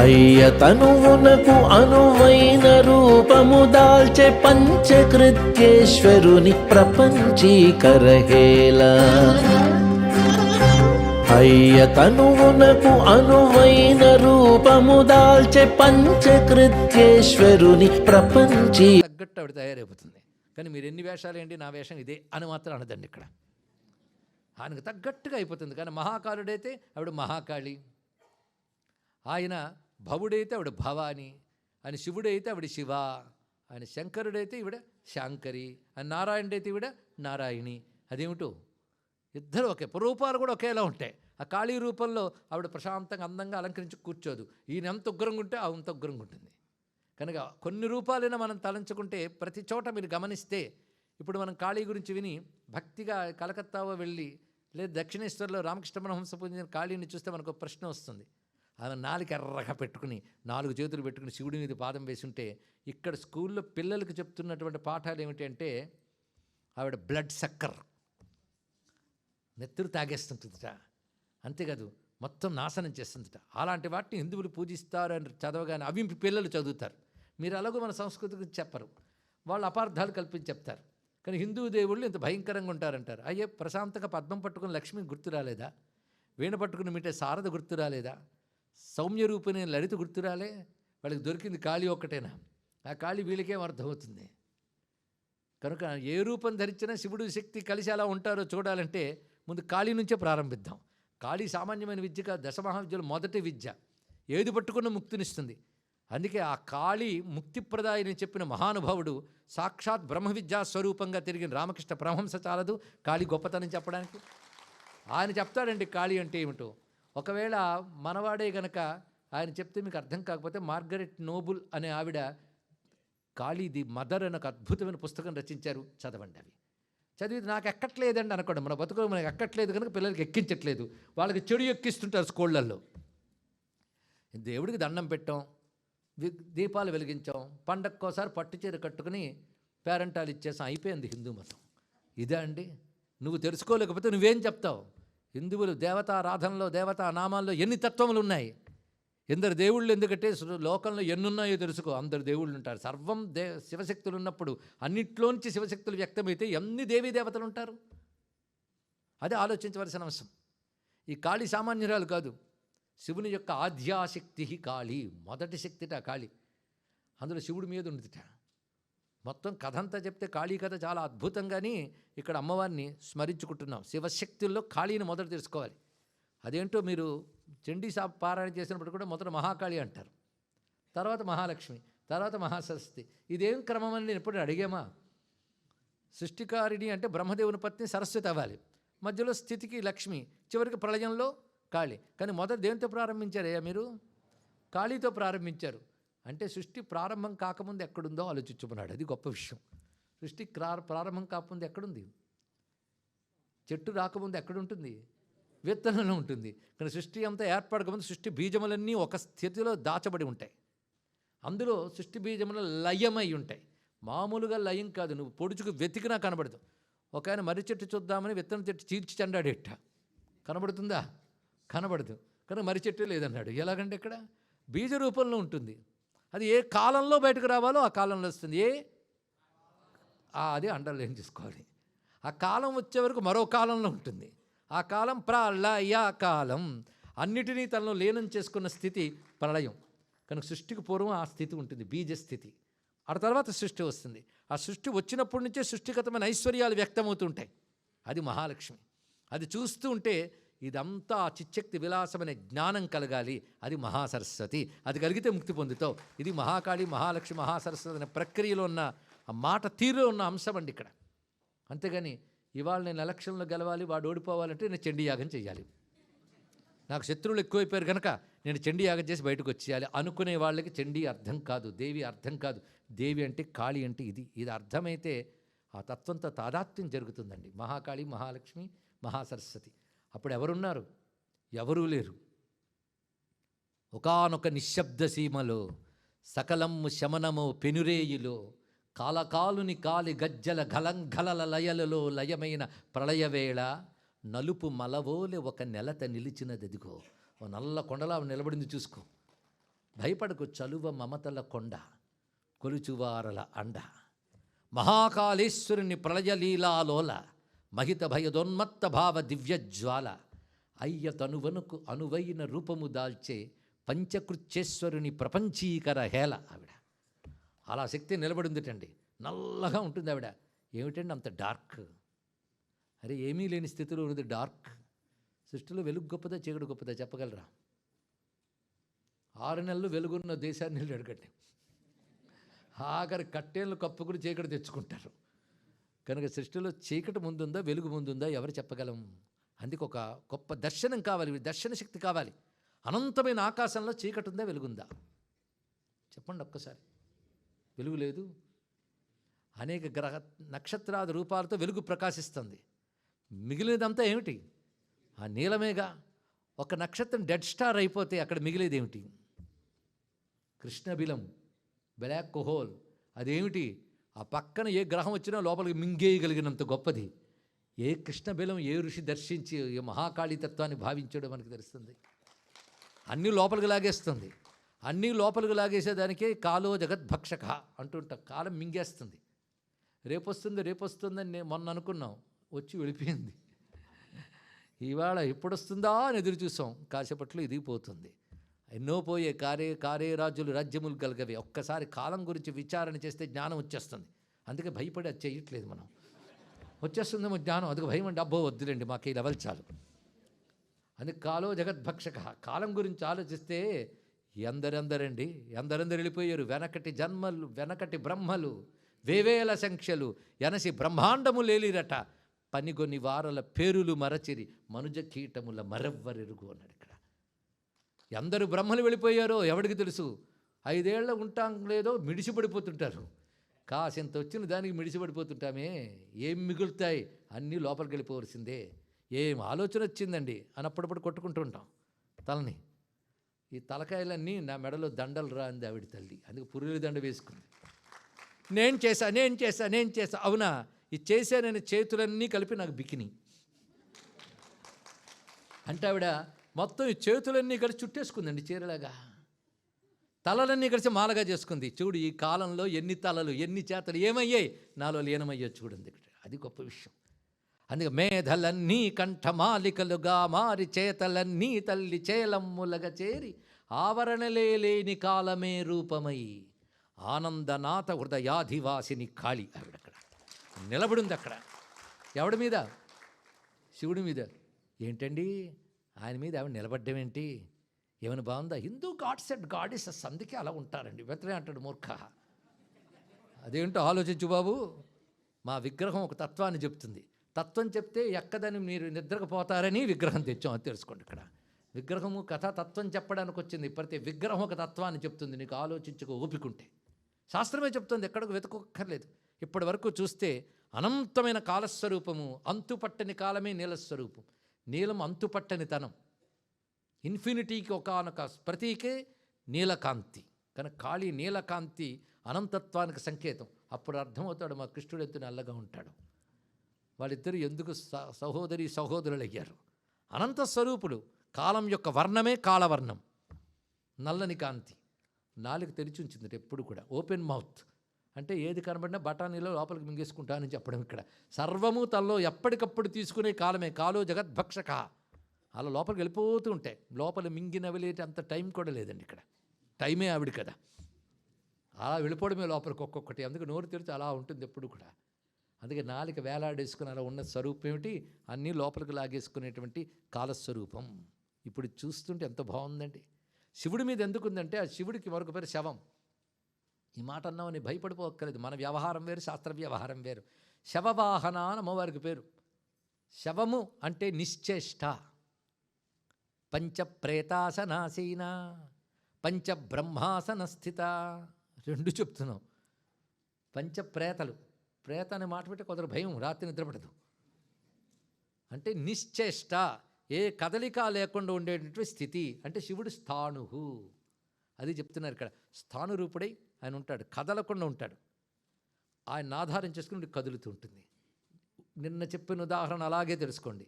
అయ్య తనువునకు అనువైన రూపము దాల్చే పంచకృత్యేశ్వరుని ప్రపంచీకరహేలా అయ్య తనువునకు అనువైన రూపము దాల్చే పంచకృత్యేశ్వరుని ప్రపంచీ తగ్గట్టు ఆవిడ తయారైపోతుంది. కానీ మీరు ఎన్ని వేషాలు ఏంటి నా వేషం ఇదే అని మాత్రం అనదండి ఇక్కడ. ఆయనకు తగ్గట్టుగా అయిపోతుంది. కానీ మహాకాలుడైతే ఆవిడ మహాకాళి. ఆయన భవుడైతే ఆవిడ భవాని ఆయన శివుడైతే ఆవిడ శివ ఆయన శంకరుడైతే ఈవిడ శాంకరి అని నారాయణుడైతే ఈవిడ నారాయణి. అదేమిటో? ఇద్దరు ఒకే రూపాలు కూడా ఒకేలా ఉంటాయి. ఆ కాళీ రూపంలో ఆవిడ ప్రశాంతంగా అందంగా అలంకరించి కూర్చోదు. ఈయన ఎంత ఉగ్రంగా ఉంటే ఆ అంత ఉగ్రంగా ఉంటుంది. కనుక కొన్ని రూపాలైనా మనం తలంచుకుంటే ప్రతి చోట మీరు గమనిస్తే ఇప్పుడు మనం కాళీ గురించి విని భక్తిగా కలకత్తావో వెళ్ళి లేదా దక్షిణేశ్వర్లో రామకృష్ణ బ్రహ్మంస పూజించిన కాళీని చూస్తే మనకు ప్రశ్న వస్తుంది. ఆమె నాలుగు ఎర్రగా పెట్టుకుని నాలుగు చేతులు పెట్టుకుని శివుడి మీద పాదం వేసి ఉంటే ఇక్కడ స్కూల్లో పిల్లలకు చెప్తున్నటువంటి పాఠాలు ఏమిటి అంటే ఆవిడ బ్లడ్ సక్కర్. నెత్తురు తాగేస్తుంటుందిట. అంతేకాదు మొత్తం నాశనం చేస్తుందిట. అలాంటి వాటిని హిందువులు పూజిస్తారు అని చదవగానే అవి పిల్లలు చదువుతారు. మీరు అలాగో మన సంస్కృతి గురించి చెప్పరు. వాళ్ళు అపార్థాలు కల్పించి చెప్తారు. కానీ హిందూ దేవుళ్ళు ఇంత భయంకరంగా ఉంటారంటారు. అయ్యే ప్రశాంతంగా పద్మం పట్టుకుని లక్ష్మి గుర్తు రాలేదా? వీణ పట్టుకుని మీటే శారద గుర్తు రాలేదా? సౌమ్య రూపిణి లలిత గుర్తురాలే? వాళ్ళకి దొరికింది కాళీ ఒక్కటేనా? ఆ కాళీ వీళ్ళకేం అర్థమవుతుంది? కనుక ఏ రూపం ధరించినా శివుడు శక్తి కలిసి ఎలా ఉంటారో చూడాలంటే ముందు కాళీ నుంచే ప్రారంభిద్దాం. కాళీ సామాన్యమైన విద్య కాదు దశమహావిద్యలో మొదటి విద్య. ఏది పట్టుకున్న ముక్తినిస్తుంది. అందుకే ఆ కాళీ ముక్తిప్రదాయని చెప్పిన మహానుభావుడు సాక్షాత్ బ్రహ్మ విద్యా స్వరూపంగా తిరిగిన రామకృష్ణ పరమహంస చాలదు. కాళీ గొప్పతనం చెప్పడానికి. ఆయన చెప్తాడండి కాళీ అంటే ఏమిటో. ఒకవేళ మనవాడే గనక ఆయన చెప్తే మీకు అర్థం కాకపోతే మార్గరెట్ నోబుల్ అనే ఆవిడ కాళీ ది మదర్ అని ఒక అద్భుతమైన పుస్తకం రచించారు. చదవండి అవి. చదివి నాకు ఎక్కట్లేదండి అనుకోండి. మన బతుకులు మనకు ఎక్కట్లేదు కనుక పిల్లలకి ఎక్కించట్లేదు. వాళ్ళకి చెడు ఎక్కిస్తుంటారు స్కూళ్ళల్లో. దేవుడికి దండం పెట్టాం. దీపాలు వెలిగించాం. పండక్కోసారి పట్టు చీర కట్టుకుని పేరెంటాలు ఇచ్చేసాం. అయిపోయింది హిందూ మతం. ఇదే అండి. నువ్వు తెలుసుకోలేకపోతే నువ్వేం చెప్తావు? హిందువులు దేవతారాధనలో దేవతా నామాల్లో ఎన్ని తత్వములు ఉన్నాయి ఎందరు దేవుళ్ళు ఎందుకంటే లోకంలో ఎన్నున్నాయో తెలుసుకో. అందరు దేవుళ్ళు ఉంటారు. సర్వం దే శివశక్తులు ఉన్నప్పుడు అన్నిట్లోంచి శివశక్తులు వ్యక్తమైతే ఎన్ని దేవీ దేవతలు ఉంటారు? అదే ఆలోచించవలసిన అంశం ఈ కాళీ సామాన్యురాలు కాదు. శివుని యొక్క ఆద్యాశక్తి కాళీ. మొదటి శక్తిట కాళీ. అందులో శివుడి మీద ఉందిట మొత్తం కథంతా చెప్తే కాళీ కథ చాలా అద్భుతంగాని ఇక్కడ అమ్మవారిని స్మరించుకుంటున్నాం. శివశక్తుల్లో కాళీని మొదట తెలుసుకోవాలి. అదేంటో మీరు చండీ సా పారాయణ చేసినప్పుడు కూడా మొదట మహాకాళి అంటారు. తర్వాత మహాలక్ష్మి తర్వాత మహాసరస్వతి. ఇదేం క్రమం అని నేను ఎప్పుడు అడిగామా? సృష్టికారిణి అంటే బ్రహ్మదేవుని పత్ని సరస్వతి అవ్వాలి. మధ్యలో స్థితికి లక్ష్మి చివరికి ప్రళయంలో కాళి కానీ మొదట దేనితో ప్రారంభించారయ్యా మీరు? కాళీతో ప్రారంభించారు. అంటే సృష్టి ప్రారంభం కాకముందు ఎక్కడుందో ఆలోచించుకున్నాడు అది గొప్ప విషయం. సృష్టి ప్రారంభం కాకముందు ఎక్కడుంది? చెట్టు రాకముందు ఎక్కడుంటుంది? విత్తనంలో ఉంటుంది. కానీ సృష్టి అంతా ఏర్పడకముందు సృష్టి బీజములన్నీ ఒక స్థితిలో దాచబడి ఉంటాయి. అందులో సృష్టి బీజములు లయమై ఉంటాయి. మామూలుగా లయం కాదు. నువ్వు పొడుచుకు వెతికినా కనబడదు. ఒక ఆయన మర్రి చెట్టు చూద్దామని విత్తనం చెట్టు చీల్చి చెండాడేట. కనబడుతుందా? కనబడదు. కానీ మర్రి చెట్టు లేదన్నాడు. ఎలాగంటే ఇక్కడ? బీజ రూపంలో ఉంటుంది. అది ఏ కాలంలో బయటకు రావాలో ఆ కాలంలో వస్తుంది. ఏ? అది అండర్లైన్ చేసుకోవాలి. ఆ కాలం వచ్చే వరకు మరో కాలంలో ఉంటుంది. ఆ కాలం ప్రళయ కాలం. అన్నిటినీ తనలో లీనం చేసుకున్న స్థితి ప్రళయం. కనుక సృష్టికి పూర్వం ఆ స్థితి ఉంటుంది బీజ స్థితి. ఆ తర్వాత సృష్టి వస్తుంది. ఆ సృష్టి వచ్చినప్పటి నుంచే సృష్టిగతమైన ఐశ్వర్యాలు వ్యక్తమవుతుంటాయి. అది మహాలక్ష్మి. అది చూస్తూ ఉంటే ఇదంతా ఆ విలాసం అనే జ్ఞానం కలగాలి. అది మహాసరస్వతి. అది కలిగితే ముక్తి పొందుతావు. ఇది మహాకాళి మహాలక్ష్మి మహాసరస్వతి అనే ప్రక్రియలో ఉన్న ఆ మాట తీరులో ఉన్న అంశం అండి ఇక్కడ. అంతేగాని ఇవాళ నేను ఎలక్షన్లో గెలవాలి వాడు ఓడిపోవాలంటే నేను చండీ యాగం చేయాలి నాకు శత్రువులు ఎక్కువైపోయారు కనుక నేను చండీ యాగం చేసి బయటకు వచ్చేయాలి. అనుకునే వాళ్ళకి చండీ అర్థం కాదు దేవి అర్థం కాదు. దేవి అంటే కాళి అంటే ఇది. ఇది అర్థమైతే ఆ తత్వంతో తాదాత్మ్యం జరుగుతుందండి. మహాకాళి మహాలక్ష్మి మహాసరస్వతి. అప్పుడు ఎవరున్నారు ఎవరూ లేరు. ఒకానొక నిశ్శబ్ద సీమలో సకలము శమనము పెనురేయులో కాలకాలుని కాలి గజ్జల గలంఘలల లయలలో లయమైన ప్రళయవేళ నలుపు మలవోలె ఒక నెలత నిలిచినదదిగో ఓ నల్ల కొండలా నిలబడింది చూసుకో. భయపడకు చలువ మమతల కొండ కొలుచువారల అండ. మహాకాళేశ్వరుని ప్రళయలీలాలోల మహిత భయదోన్మత్త భావ దివ్యజ్వాల అయ్య తనువనుకు అనువైన రూపము దాల్చే పంచకృత్యేశ్వరుని ప్రపంచీకర హేళ ఆవిడ. అలా శక్తి నిలబడిందిటండి. నల్లగా ఉంటుంది ఆవిడ. ఏమిటండి అంత డార్క్? అరే ఏమీ లేని స్థితిలో ఉన్నది డార్క్. సృష్టిలో వెలుగు గొప్పదా చీకటి గొప్పదా చెప్పగలరా? ఆరు నెలలు వెలుగున్న దేశాన్ని వెళ్ళి అడగండి. ఆఖరి కట్టేళ్ళు కప్పుకుని చీకటి తెచ్చుకుంటారు. కనుక సృష్టిలో చీకటి ముందుందా వెలుగు ముందుందా ఎవరు చెప్పగలం? అందుకు ఒక గొప్ప దర్శనం కావాలి దర్శన శక్తి కావాలి. అనంతమైన ఆకాశంలో చీకటి ఉందా వెలుగుందా? చెప్పండి ఒక్కసారి. వెలుగు లేదు. అనేక గ్రహ నక్షత్రాది రూపాలతో వెలుగు ప్రకాశిస్తుంది. మిగిలినదంతా ఏమిటి? ఆ నీలమేగా ఒక నక్షత్రం డెడ్ స్టార్ అయిపోతే అక్కడ మిగిలేది ఏమిటి? కృష్ణబిలం బ్లాక్ హోల్. అదేమిటి? ఆ పక్కన ఏ గ్రహం వచ్చినా లోపలికి మింగేయగలిగినంత గొప్పది. ఏ కృష్ణబిలం ఏ ఋషి దర్శించి ఏ మహాకాళీతత్వాన్ని భావించాడో మనకు తెలుస్తుంది. అన్నీ లోపలికి లాగేస్తుంది. అన్నీ లోపలికి లాగేసేదానికే కాలో జగద్భక్షక అంటుంటాం. కాలం మింగేస్తుంది. రేపొస్తుంది రేపొస్తుందని నేను మొన్న అనుకున్నాం. వచ్చి వెళ్ళిపోయింది. ఇవాళ ఎప్పుడొస్తుందా అని ఎదురు చూసాం. కాసేపట్లో ఇదిగిపోతుంది ఎన్నో పోయే కారే కారే రాజులు రాజ్యములు కలగవి. ఒక్కసారి కాలం గురించి విచారణ చేస్తే జ్ఞానం వచ్చేస్తుంది. అందుకే భయపడి అది చేయట్లేదు మనం. వచ్చేస్తుందేమో జ్ఞానం అందుకు భయం అంటే అబ్బో వద్దులేండి మాకు ఈ లెవెల్ చాలు. అందుకు కాలో జగద్భక్షక కాలం గురించి ఆలోచిస్తే ఎందరెందరండి ఎందరెందరు వెళ్ళిపోయారు. వెనకటి జన్మలు వెనకటి బ్రహ్మలు వేవేల సంఖ్యలు ఎనసి బ్రహ్మాండము లేలిరట. పనిగొని వారల పేరులు మరచిరి మనుజ కీటముల మరెవ్వరెరుగు అన్నాడు. ఎందరు బ్రహ్మలు వెళ్ళిపోయారో ఎవడికి తెలుసు? ఐదేళ్ళ ఉంటాం లేదో మిడిసిపడిపోతుంటారు. కాసింత వచ్చిన దానికి మిడిసిపడిపోతుంటామే. ఏం మిగులుతాయి? అన్నీ లోపలికి వెళ్ళిపోవలసిందే. ఏం ఆలోచన వచ్చిందండి? అని అప్పుడప్పుడు కొట్టుకుంటూ ఉంటాం తలని. ఈ తలకాయలన్నీ నా మెడలో దండలు రా అంది ఆవిడ తల్లి. అందుకు పురుగుల దండ వేసుకుంది. నేను చేశా నేను చేశా నేను చేశా. అవునా? ఇది చేశానని చేతులన్నీ కలిపి నాకు బికిని. అంటే ఆవిడ మొత్తం ఈ చేతులన్నీ కలిసి చుట్టేసుకుందండి చీరలాగా. తలలన్నీ కలిసి మాలగా చేసుకుంది. చూడు ఈ కాలంలో ఎన్ని తలలు ఎన్ని చేతలు ఏమయ్యాయి? నాలో లీనమయ్యో చూడండి ఇక్కడ. అది గొప్ప విషయం. అందుకే మేధలన్నీ కంఠమాలికలుగా మారి చేతలన్నీ తల్లి చేలమ్ములగా చేరి ఆవరణలే లేని కాలమే రూపమై ఆనందనాథ హృదయాధివాసిని కాళి అక్కడ నిలబడింది అక్కడ. ఎవడి మీద? శివుడి మీద. ఏంటండి? ఆయన మీద ఆవిడ నిలబడ్డం ఏంటి ఏమైనా బాగుందా? హిందూ గాడ్స్ అండ్ గాడెసెస్ అందుకే అలా ఉంటారండి. వెతనే అంటాడు మూర్ఖ. అదేంటో ఆలోచించు బాబు. మా విగ్రహం ఒక తత్వాన్ని చెప్తుంది. తత్వం చెప్తే ఎక్కదని మీరు నిద్రకపోతారని విగ్రహం తెచ్చాం. అది తెలుసుకోండి ఇక్కడ. విగ్రహము కథ తత్వం చెప్పడానికి వచ్చింది. ప్రతి విగ్రహం ఒక తత్వాన్ని చెప్తుంది. నీకు ఆలోచించుకో ఓపికంటే. శాస్త్రమే చెప్తుంది. ఎక్కడికి వెతుకోక్కర్లేదు. ఇప్పటి వరకు చూస్తే అనంతమైన కాలస్వరూపము అంతుపట్టని కాలమే నీలస్వరూపం. నీలం అంతుపట్టని తనం ఇన్ఫినిటీకి ఒకనొక ప్రతీకే నీలకాంతి. కనుక కాళీ నీలకాంతి అనంతత్వానికి సంకేతం. అప్పుడు అర్థమవుతాడు మా కృష్ణుడు ఎత్తున అల్లగా ఉంటాడు. వాళ్ళిద్దరూ ఎందుకు సహోదరి సహోదరులు అయ్యారు అనంత స్వరూపుడు కాలం యొక్క వర్ణమే కాలవర్ణం. నల్లని కాంతి. నాలుగు తెరిచి ఉంచింది ఎప్పుడు కూడా. Open mouth. అంటే ఏది కనబడినా బఠానీలో లోపలికి మింగేసుకుంటా అని చెప్పడం ఇక్కడ. సర్వము తనలో ఎప్పటికప్పుడు తీసుకునే కాలమే. కాలో జగద్భక్షక. అలా లోపలికి వెళ్ళిపోతూ ఉంటాయి లోపల మింగినవి లేటి అంత టైం కూడా లేదండి ఇక్కడ. టైమే ఆవిడ కదా. అలా వెళ్ళిపోవడమే లోపలికి ఒక్కొక్కటి. అందుకే నోరు తెరిచి అలా ఉంటుంది ఎప్పుడు కూడా. అందుకే నాలుక వేలాడేసుకుని అలా ఉన్న స్వరూపం ఏమిటి? అన్నీ లోపలికి లాగేసుకునేటువంటి కాలస్వరూపం. ఇప్పుడు చూస్తుంటే ఎంత బాగుందండి. శివుడి మీద ఎందుకుందంటే ఆ శివుడికి మరొక పేరు శవం. ఈ మాట అన్నావు నీ భయపడిపోక్కర్లేదు. మన వ్యవహారం వేరు శాస్త్ర వ్యవహారం వేరు. శవవాహన అని అమ్మవారికి పేరు. శవము అంటే నిశ్చేష్ట. పంచప్రేతాసనాసీన పంచబ్రహ్మాసన స్థిత రెండు చెప్తున్నాం. పంచప్రేతలు. ప్రేత అనే మాట పెట్టి కొందరు భయం రాత్రి నిద్రపడదు. అంటే నిశ్చేష్ట. ఏ కదలిక లేకుండా ఉండేటటువంటి స్థితి. అంటే శివుడు స్థాణు అది చెప్తున్నారు ఇక్కడ. స్థానురూపుడై ఆయన ఉంటాడు కదలకుండా ఉంటాడు. ఆయన ఆధారం చేసుకుని కదులుతూ ఉంటుంది. నిన్న చెప్పిన ఉదాహరణ అలాగే తెలుసుకోండి.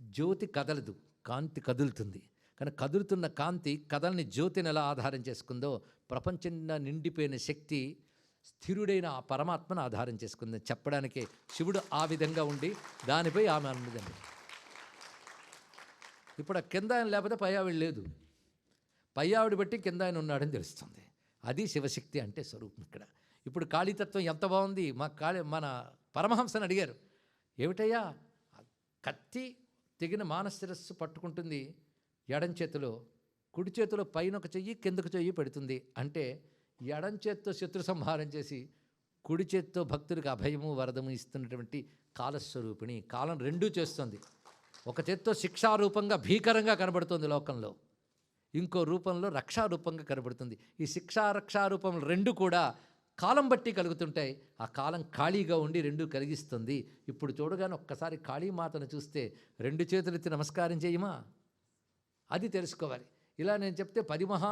జ్యోతి కదలదు కాంతి కదులుతుంది. కానీ కదులుతున్న కాంతి కథల్ని జ్యోతిని ఎలా ఆధారం చేసుకుందో ప్రపంచంలో నిండిపోయిన శక్తి స్థిరుడైన ఆ పరమాత్మను ఆధారం చేసుకుంది. చెప్పడానికి శివుడు ఆ విధంగా ఉండి దానిపై ఆమె అన్నదండి ఇప్పుడు ఆ కింద ఆయన లేకపోతే పై ఆవిడ లేదు. పై ఆవిడ బట్టి కింద ఆయన ఉన్నాడని తెలుస్తుంది. అది శివశక్తి అంటే స్వరూపం ఇక్కడ. ఇప్పుడు కాళీతత్వం ఎంత బాగుంది? మా కాళీ మన పరమహంసని అడిగారు. ఏమిటయ్యా? కత్తి తెగిన మానశిరస్సు పట్టుకుంటుంది ఎడం చేతిలో కుడి చేతిలో పైన ఒక చెయ్యి కిందకు చెయ్యి పెడుతుంది అంటే ఎడం చేత్తో శత్రు సంహారం చేసి కుడి చేత్తో భక్తుడికి అభయము వరదము ఇస్తున్నటువంటి కాలస్వరూపిణి. కాలం రెండూ చేస్తుంది. ఒక చేత్తో శిక్షారూపంగా భీకరంగా కనబడుతుంది లోకంలో. ఇంకో రూపంలో రక్షారూపంగా కనబడుతుంది. ఈ శిక్షా రక్షారూపం రెండు కూడా కాలం బట్టి కలుగుతుంటాయి. ఆ కాలం ఖాళీగా ఉండి రెండు కలిగిస్తుంది. ఇప్పుడు చూడగానే ఒక్కసారి కాళీమాతను చూస్తే రెండు చేతులెత్తి నమస్కారం చేయమా? అది తెలుసుకోవాలి. ఇలా నేను చెప్తే పది మహా